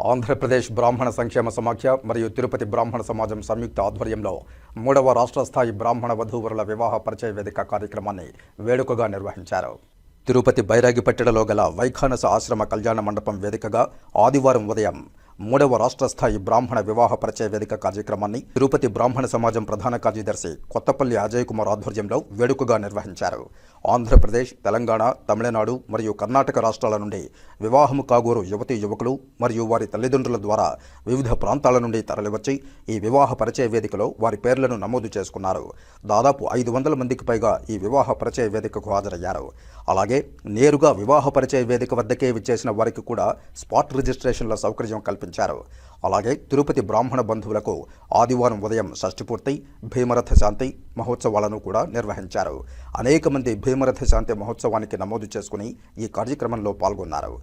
ఆంధ్రప్రదేశ్ బ్రాహ్మణ సంక్షేమ సమాఖ్య మరియు తిరుపతి బ్రాహ్మణ సమాజం సంయుక్త ఆధ్వర్యంలో మూడవ రాష్ట్ర స్థాయి బ్రాహ్మణ వధూవరుల వివాహ పరిచయ వేదిక కార్యక్రమాన్ని వేడుకగా నిర్వహించారు. తిరుపతి బైరాగిపట్టెడలో గల వైఖానస ఆశ్రమ కళ్యాణ మండపం వేదికగా ఆదివారం ఉదయం మూడవ రాష్ట్ర స్థాయి బ్రాహ్మణ వివాహ పరిచయ వేదిక కార్యక్రమాన్ని తిరుపతి బ్రాహ్మణ సమాజం ప్రధాన కార్యదర్శి కొత్తపల్లి అజయ్ కుమార్ ఆధ్వర్యంలో వేడుకగా నిర్వహించారు. ఆంధ్రప్రదేశ్ తెలంగాణ తమిళనాడు మరియు కర్ణాటక రాష్ట్రాల నుండి వివాహము కాగోరు యువతి యువకులు మరియు వారి తల్లిదండ్రుల ద్వారా వివిధ ప్రాంతాల నుండి తరలివచ్చి ఈ వివాహ పరిచయ వేదికలో వారి పేర్లను నమోదు చేసుకున్నారు. దాదాపు ఐదు వందల మందికి పైగా ఈ వివాహ పరిచయ వేదికకు హాజరయ్యారు. అలాగే నేరుగా వివాహ పరిచయ వేదిక వద్దకే విచ్చేసిన వారికి కూడా స్పాట్ రిజిస్ట్రేషన్ల సౌకర్యం కల్పించారు. అలాగే తిరుపతి బ్రాహ్మణ బంధువులకు ఆదివారం ఉదయం షష్టిపూర్తి భీమరథ శాంతి మహోత్సవాలను కూడా నిర్వహించారు. అనేక మంది భీమరథ శాంతి మహోత్సవానికి నమోదు చేసుకుని ఈ కార్యక్రమంలో పాల్గొన్నారు.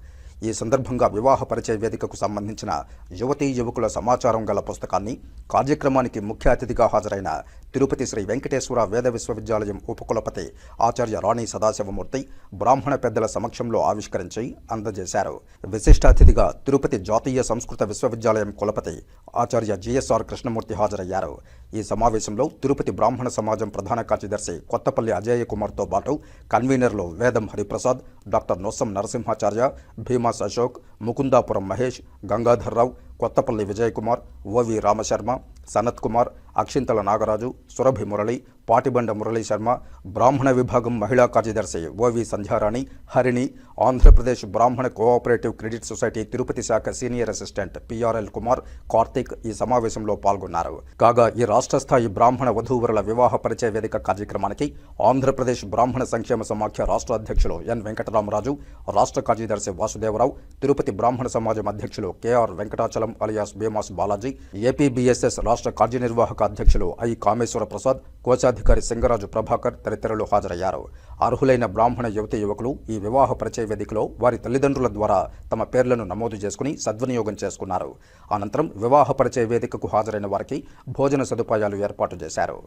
ఈ సందర్భంగా వివాహ పరిచయ వేదికకు సంబంధించిన యువతీ యువకుల సమాచారం గల పుస్తకాన్ని కార్యక్రమానికి ముఖ్య అతిథిగా హాజరైన తిరుపతి శ్రీ వెంకటేశ్వర వేద విశ్వవిద్యాలయం ఉపకులపతి ఆచార్య రాణి సదాశివమూర్తి బ్రాహ్మణ పెద్దల సమక్షంలో ఆవిష్కరించి అందజేశారు. విశిష్ట అతిథిగా తిరుపతి జాతీయ సంస్కృత విశ్వవిద్యాలయం కులపతి ఆచార్య జిఎస్ఆర్ కృష్ణమూర్తి హాజరయ్యారు. ఈ సమావేశంలో తిరుపతి బ్రాహ్మణ సమాజం ప్రధాన కార్యదర్శి కొత్తపల్లి అజయ్ కుమార్తో పాటు కన్వీనర్లు వేదం హరిప్రసాద్ డాక్టర్ నోసం నరసింహాచార్య భీమాస్ అశోక్ ముకుందాపురం మహేష్ గంగాధర్రావు కొత్తపల్లి విజయకుమార్ ఓవి రామశర్మ సనత్ కుమార్ అక్షింతల నాగరాజు సురభి మురళి పాటిబండ మురళీ శర్మ బ్రాహ్మణ విభాగం మహిళా కార్యదర్శి ఓవి సంధ్యారాణి హరిణి ఆంధ్రప్రదేశ్ బ్రాహ్మణ కోఆపరేటివ్ క్రెడిట్ సొసైటీ తిరుపతి శాఖ senior assistant PRL Kumar Karthik ఈ సమావేశంలో పాల్గొన్నారు. కాగా ఈ రాష్ట్ర స్థాయి బ్రాహ్మణ వధూవరుల వివాహ పరిచయ వేదిక కార్యక్రమానికి ఆంధ్రప్రదేశ్ బ్రాహ్మణ సంక్షేమ సమాఖ్య రాష్ట్ర అధ్యక్షులు ఎన్ వెంకటరామరాజు రాష్ట్ర కార్యదర్శి వాసుదేవరావు తిరుపతి బ్రాహ్మణ సమాజం అధ్యక్షులు KR Venkatachalam alias Bemas Balaji APBSS రాష్ట్ర కార్యనిర్వాహక అధ్యక్షులు ఐ కామేశ్వర ప్రసాద్ కోశాధికారి సింగరాజు ప్రభాకర్ తదితరులు హాజరయ్యారు. అర్హులైన బ్రాహ్మణ యువతి యువకులు ఈ వివాహ పరిచయ వేదికలో వారి తల్లిదండ్రుల ద్వారా తమ పేర్లను నమోదు చేసుకుని సద్వినియోగం చేసుకున్నారు. అనంతరం వివాహ పరిచయ వేదికకు హాజరైన వారికి భోజన సదుపాయాలు ఏర్పాటు చేశారు.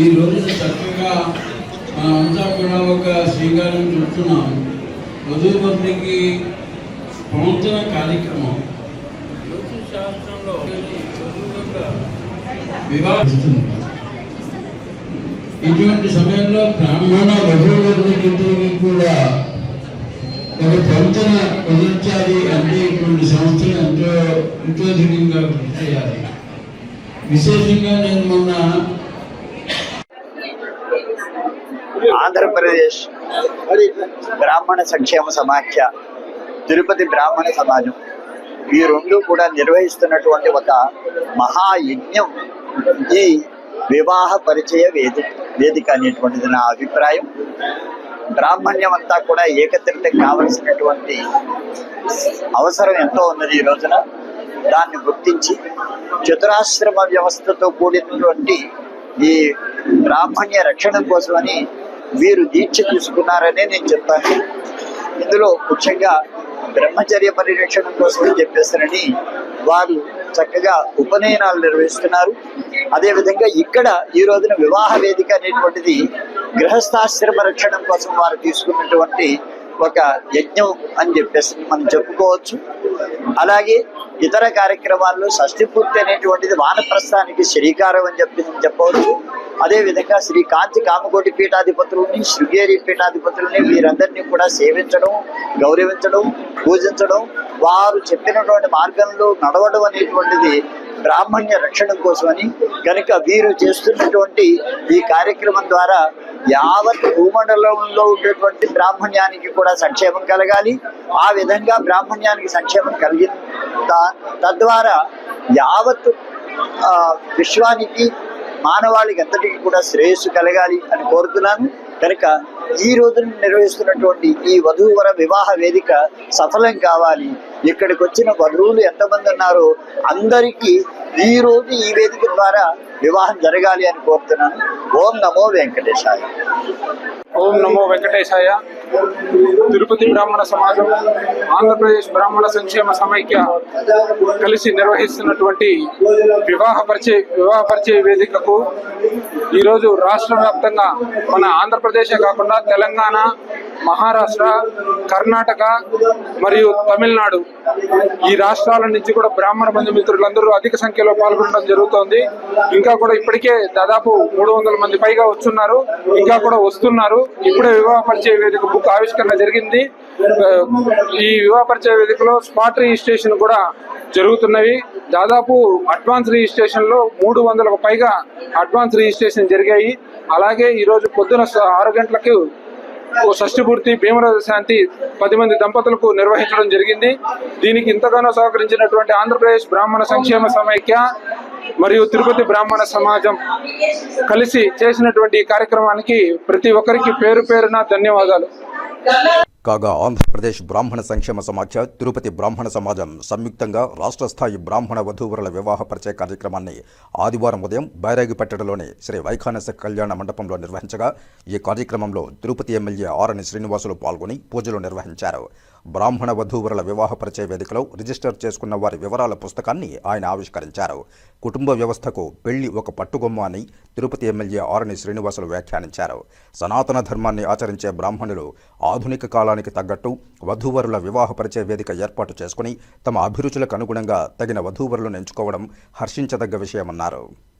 ఈ చక్కగా మనమంతా కూడా ఒక శ్రీకారం చుడుతున్నాం. కార్యక్రమం జ్యోతిష్ శాస్త్రంలో వివాహిస్తుంది ఇటువంటి సమయంలో బ్రాహ్మణ వధూవరులకి కూడా ఒక ప్రవచన వదిలించాలి అంటే ఇటువంటి సంస్థలు ఎంతో ఎంతో కృషి చేయాలి. విశేషంగా నేను మొన్న ఆంధ్రప్రదేశ్ బ్రాహ్మణ సంక్షేమ సమాఖ్య తిరుపతి బ్రాహ్మణ సమాజం ఈ రెండు కూడా నిర్వహిస్తున్నటువంటి ఒక మహాయజ్ఞం. ఈ వివాహ పరిచయ వేదిక వేదిక అనేటువంటిది నా అభిప్రాయం. బ్రాహ్మణ్యం అంతా కూడా ఏకత్రిత కావలసినటువంటి అవసరం ఎంతో ఉన్నది ఈ రోజున. దాన్ని గుర్తించి చతురాశ్రమ వ్యవస్థతో కూడినటువంటి ఈ బ్రాహ్మణ్య రక్షణ కోసమని వీరు దీక్ష తీసుకున్నారనే నేను చెప్తాను ఇందులో ముఖ్యంగా బ్రహ్మచర్య పరిరక్షణ కోసం చెప్పేస్తారని వారు చక్కగా ఉపనయనాలు నిర్వహిస్తున్నారు. అదేవిధంగా ఇక్కడ ఈ రోజున వివాహ వేదిక అనేటువంటిది గృహస్థాశ్రమ రక్షణ కోసం వారు తీసుకున్నటువంటి ఒక యజ్ఞం అని చెప్పేసి మనం చెప్పుకోవచ్చు. అలాగే ఇతర కార్యక్రమాల్లో షష్ఠి పూర్తి అనేటువంటిది వానప్రస్థానికి శ్రీకారం అని చెప్పి చెప్పవచ్చు. అదేవిధంగా శ్రీ కాంతి కామకోటి పీఠాధిపతులని శృంగేరి పీఠాధిపతులని వీరందరినీ కూడా సేవించడం గౌరవించడం పూజించడం వారు చెప్పినటువంటి మార్గంలో నడవడం అనేటువంటిది బ్రాహ్మణ్య రక్షణ కోసమని కనుక వీరు చేస్తున్నటువంటి ఈ కార్యక్రమం ద్వారా యావత్ భూమండలంలో ఉండేటువంటి బ్రాహ్మణ్యానికి కూడా సంక్షేమం కలగాలి. ఆ విధంగా బ్రాహ్మణ్యానికి సంక్షేమం కలిగిన తద్వారా యావత్ విశ్వానికి మానవాళికి అంతటికి కూడా శ్రేయస్సు కలగాలి అని కోరుతున్నాను. కనుక ఈ రోజున నిర్వహిస్తున్నటువంటి ఈ వధూవర వివాహ వేదిక సఫలం కావాలి. ఇక్కడికి వచ్చిన వధువులు ఎంతమంది ఉన్నారో? అందరికీ ఈ రోజు ఈ వేదిక ద్వారా వివాహం జరగాలి అని కోరుతున్నాను. ఓం నమో వెంకటేశాయ. ఓం నమో వెంకటేశాయ. తిరుపతి బ్రాహ్మణ సమాజం ఆంధ్రప్రదేశ్ బ్రాహ్మణ సంక్షేమ సమైక్య కలిసి నిర్వహిస్తున్నటువంటి వివాహ పరిచయ వివాహ పరిచయ వేదికకు ఈరోజు రాష్ట్ర వ్యాప్తంగా మన ఆంధ్రప్రదేశే కాకుండా తెలంగాణ మహారాష్ట్ర కర్ణాటక మరియు తమిళనాడు ఈ రాష్ట్రాల నుంచి కూడా బ్రాహ్మణ బంధుమిత్రులందరూ అధిక సంఖ్యలో పాల్గొనడం జరుగుతోంది. ఇంకా కూడా ఇప్పటికే దాదాపు మూడు వందల మంది పైగా వచ్చున్నారు ఇంకా కూడా వస్తున్నారు. ఇప్పుడే వివాహ పరిచయ వేదిక బుక్ ఆవిష్కరణ జరిగింది. ఈ వివాహ పరిచయ వేదికలో స్పాట్ రిజిస్ట్రేషన్ కూడా జరుగుతున్నవి. దాదాపు అడ్వాన్స్ రిజిస్ట్రేషన్లో మూడు వందలకు పైగా అడ్వాన్స్ రిజిస్ట్రేషన్ జరిగాయి. అలాగే ఈ రోజు పొద్దున ఆరు గంటలకు ఓ పూర్తి భీమరాజ శాంతి పది మంది దంపతులకు నిర్వహించడం జరిగింది. దీనికి ఇంతగానో సహకరించినటువంటి ఆంధ్రప్రదేశ్ బ్రాహ్మణ సంక్షేమ సమైక్య మరియు తిరుపతి బ్రాహ్మణ సమాజం కలిసి చేసినటువంటి ఈ కార్యక్రమానికి ప్రతి ఒక్కరికి పేరు పేరున ధన్యవాదాలు. కాగా ఆంధ్రప్రదేశ్ బ్రాహ్మణ సంక్షేమ సమాఖ్య తిరుపతి బ్రాహ్మణ సమాజం సంయుక్తంగా రాష్ట్ర స్థాయి బ్రాహ్మణ వధూవరుల వివాహ పరిచయ కార్యక్రమాన్ని ఆదివారం ఉదయం బైరాగిపట్టణలోని శ్రీ వైఖానస కళ్యాణ మండపంలో నిర్వహించగా ఈ కార్యక్రమంలో తిరుపతి ఎమ్మెల్యే ఆరని శ్రీనివాసులు పాల్గొని పూజలు నిర్వహించారు. బ్రాహ్మణ వధూవరుల వివాహ పరిచయ వేదికలో రిజిస్టర్ చేసుకున్న వారి వివరాల పుస్తకాన్ని ఆయన ఆవిష్కరించారు. కుటుంబ వ్యవస్థకు పెళ్ళి ఒక పట్టుగొమ్మ అని తిరుపతి ఎమ్మెల్యే ఆరణి శ్రీనివాసులు వ్యాఖ్యానించారు. సనాతన ధర్మాన్ని ఆచరించే బ్రాహ్మణులు ఆధునిక కాలానికి తగ్గట్టు వధూవరుల వివాహ పరిచయ వేదిక ఏర్పాటు చేసుకుని తమ అభిరుచులకు అనుగుణంగా తగిన వధూవరులను ఎంచుకోవడం హర్షించదగ్గ విషయమన్నారు.